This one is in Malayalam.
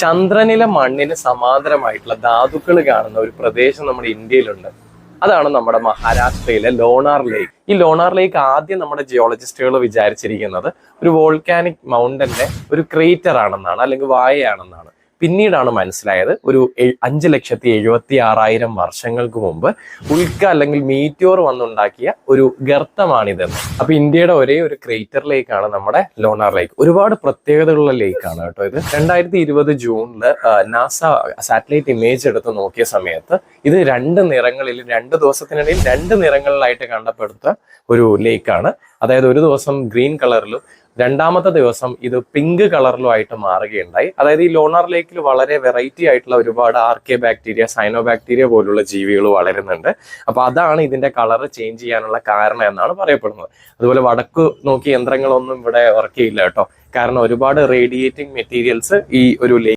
ചന്ദ്രനിലെ മണ്ണിന് സമാന്തരമായിട്ടുള്ള ധാതുക്കൾ കാണുന്ന ഒരു പ്രദേശം നമ്മുടെ ഇന്ത്യയിലുണ്ട്. അതാണ് നമ്മുടെ മഹാരാഷ്ട്രയിലെ ലോണാർ ലേക്ക്. ഈ ലോണാർ ലേക്ക് ആദ്യം നമ്മുടെ ജിയോളജിസ്റ്റുകൾ വിചാരിച്ചിരിക്കുന്നത് ഒരു വോൾക്കാനിക് മൗണ്ടന്റെ ഒരു ക്രേറ്റർ ആണെന്നാണ് അല്ലെങ്കിൽ വായയാണെന്നാണ്. പിന്നീടാണ് മനസ്സിലായത് ഒരു അഞ്ച് ലക്ഷത്തി എഴുപത്തി ആറായിരം വർഷങ്ങൾക്ക് മുമ്പ് ഉൽക്ക അല്ലെങ്കിൽ മീറ്റിയോർ വന്നുണ്ടാക്കിയ ഒരു ഗർത്തമാണിതെന്ന്. അപ്പൊ ഇന്ത്യയുടെ ഒരേ ഒരു ക്രേറ്റർ ലേക്കാണ് നമ്മുടെ ലോണാർ ലേക്ക് ഒരുപാട് പ്രത്യേകതകളുള്ള ലേക്കാണ് കേട്ടോ ഇത്. രണ്ടായിരത്തി ഇരുപത് ജൂണിൽ നാസ സാറ്റലൈറ്റ് ഇമേജ് എടുത്ത് നോക്കിയ സമയത്ത് ഇത് രണ്ട് നിറങ്ങളിൽ രണ്ട് ദിവസത്തിനിടയിൽ രണ്ട് നിറങ്ങളിലായിട്ട് കണ്ടപ്പെടുത്ത ഒരു ലേക്കാണ് അതായത് ഒരു ദിവസം ഗ്രീൻ കളറിലും രണ്ടാമത്തെ ദിവസം ഇത് പിങ്ക് കളറിലും ആയിട്ട് മാറുകയുണ്ടായി. അതായത് ഈ ലോണർ ലേക്കിൽ വളരെ വെറൈറ്റി ആയിട്ടുള്ള ഒരുപാട് ആർക്കെ ബാക്ടീരിയ സൈനോ ബാക്ടീരിയ പോലുള്ള ജീവികൾ വളരുന്നുണ്ട്. അപ്പൊ അതാണ് ഇതിന്റെ കളർ ചേഞ്ച് ചെയ്യാനുള്ള കാരണം എന്നാണ് പറയപ്പെടുന്നത്. അതുപോലെ വടക്കു നോക്കി യന്ത്രങ്ങളൊന്നും ഇവിടെ വർക്ക് ചെയ്യില്ല കേട്ടോ. കാരണം ഒരുപാട് റേഡിയേറ്റിംഗ് മെറ്റീരിയൽസ് ഈ ഒരു